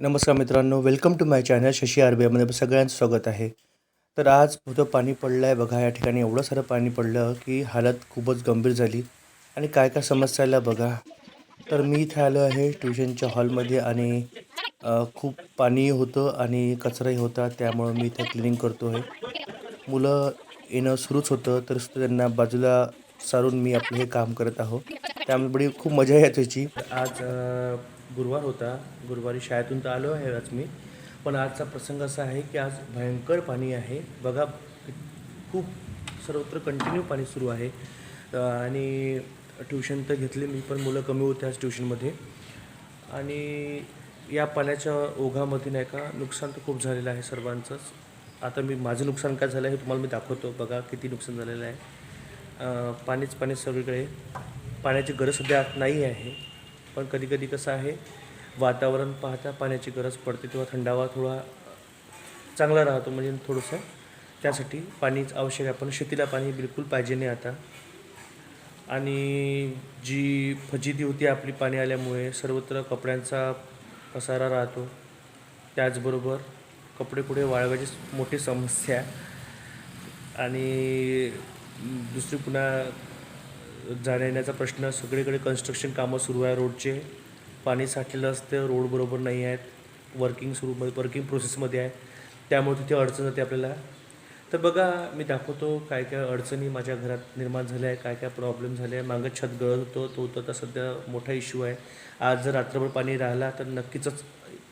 नमस्कार मित्रांनो welcome to my channel Shashi R B आयमध्ये सगळ्यांचं स्वागत आहे. तर आज होतं पाणी पडलं आहे बघा या ठिकाणी एवढं सारं पाणी पडलं की हालत खूपच गंभीर झाली. आणि काय काय समस्या आल्या बघा. तर मी इथे आलो आहे ट्युशनच्या हॉलमध्ये आणि खूप पाणी होतं आणि कचराही होता त्यामुळं मी इथे क्लिनिंग करतो आहे मुलं येणं सुरूच होतं तर त्यांना बाजूला सारून मी आपलं हे काम करत आहो. त्यामुळे बडी खूप मजा येत त्याची आज गुरुवार होता. गुरुवारी शाळेतून तर आलो आहे आज मी. पण आजचा प्रसंग असा आहे की आज भयंकर पाणी आहे. बघा खूप सर्वत्र कंटिन्यू पाणी सुरू आहे. आणि ट्युशन तर घेतली मी पण मुलं कमी होते आज ट्युशनमध्ये आणि या पाण्याच्या ओघामध्ये नाही का नुकसान तर खूप झालेलं आहे सर्वांचंच आता मी माझं नुकसान काय झालं आहे हे तुम्हाला मी दाखवतो. बघा किती नुकसान झालेलं आहे. पाणीच पाणी सगळीकडे. पाण्याची गरज सध्या नाही आहे. पण कधीकधी कसं आहे वातावरण पाहता पाण्याची गरज पडते तेव्हा थंडावा थोडा चांगला राहतो म्हणजे थोडंसं त्यासाठी पाणीच आवश्यक आहे. पण शेतीला पाणी बिलकुल पाहिजे नाही आता. आणि जी फजिती होती आपली पाणी आल्यामुळे सर्वत्र कपड्यांचा पसारा राहतो. त्याचबरोबर कपडे कुठे वाळवायची मोठी समस्या. आणि दुसरी पुन्हा जाण्या येण्याचा प्रश्न सगळीकडे कन्स्ट्रक्शन कामं सुरू आहे रोडचे. पाणी साठलेलं असतं रोड बरोबर नाही आहेत. वर्किंग सुरू म्हणजे वर्किंग प्रोसेसमध्ये आहे. त्यामुळे तिथे अडचण येते आपल्याला. तर बघा मी दाखवतो काय काय अडचणी माझ्या घरात निर्माण झाल्या आहे काय काय प्रॉब्लेम झाले आहे मागं छत गळत होतं तो तर आता सध्या मोठा इश्यू आहे. आज जर रात्रभर पाणी राहिला तर नक्कीच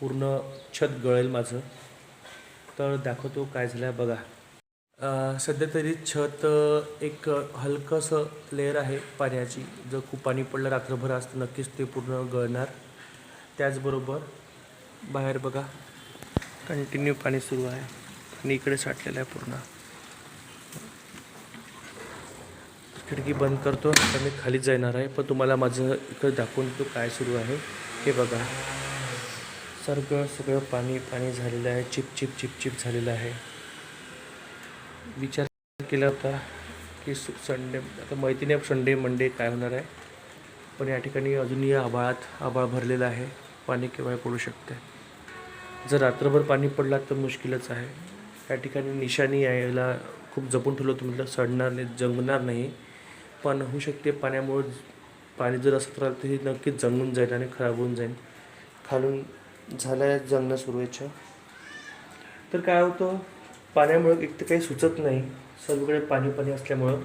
पूर्ण छत गळेल माझं. तर दाखवतो काय झालं आहे बघा. सध्या तरी छत एक हलकंसं लेअर आहे पाण्याची. जर खूप पाणी पडलं रात्रभर असतं नक्कीच ते पूर्ण गळणार. त्याचबरोबर बाहेर बघा कंटिन्यू पाणी सुरू आहे. आणि इकडे साठलेलं आहे पूर्ण. खिडकी बंद करतो आता मी खालीच जाणार आहे. पण तुम्हाला माझं इकडे दाखवून देतो काय सुरू आहे. हे बघा. सगळं सगळं पाणी पाणी झालेलं आहे. चिप चिप चिप चिप झालेलं आहे. विचार केला होता की संडे आता माहिती नाही संडे मंडे काय होणार आहे? पण या ठिकाणी अजूनही आभाळात आभाळ भरलेलं आहे. पाणी केव्हाही पडू शकते. जर रात्रभर पाणी पडला तर मुश्किलच आहे. या ठिकाणी निशाणी यायला खूप जपून ठेवलं होतं. म्हटलं सडणार नाही जंगणार नाही. पण होऊ शकते पाण्यामुळं पाणी जर असत राहिलं तर हे नक्कीच जंगून जाईल आणि खराब होऊन जाईल. खालून झालं आहे जंगणं सुरू याच्या तर काय होतं? पाण्यामुळं एक तर काही सुचत नाही. सर्वकडे पाणी पाणी असल्यामुळं.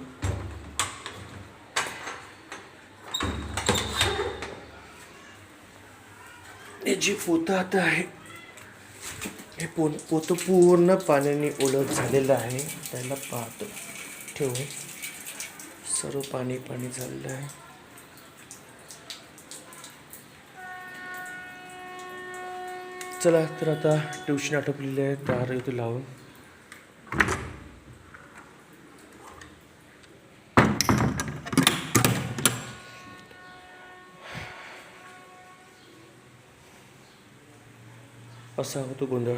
हे जी पोतं आता आहे हे पो पोतं पूर्ण पाण्याने ओलट झालेलं आहे. त्याला पाहतो ठेवून सर्व पाणी पाणी झालेलं आहे. चला तर आता ट्युशन आटोपलेली आहे. दार इथे लावून. असा होतो गोंधळ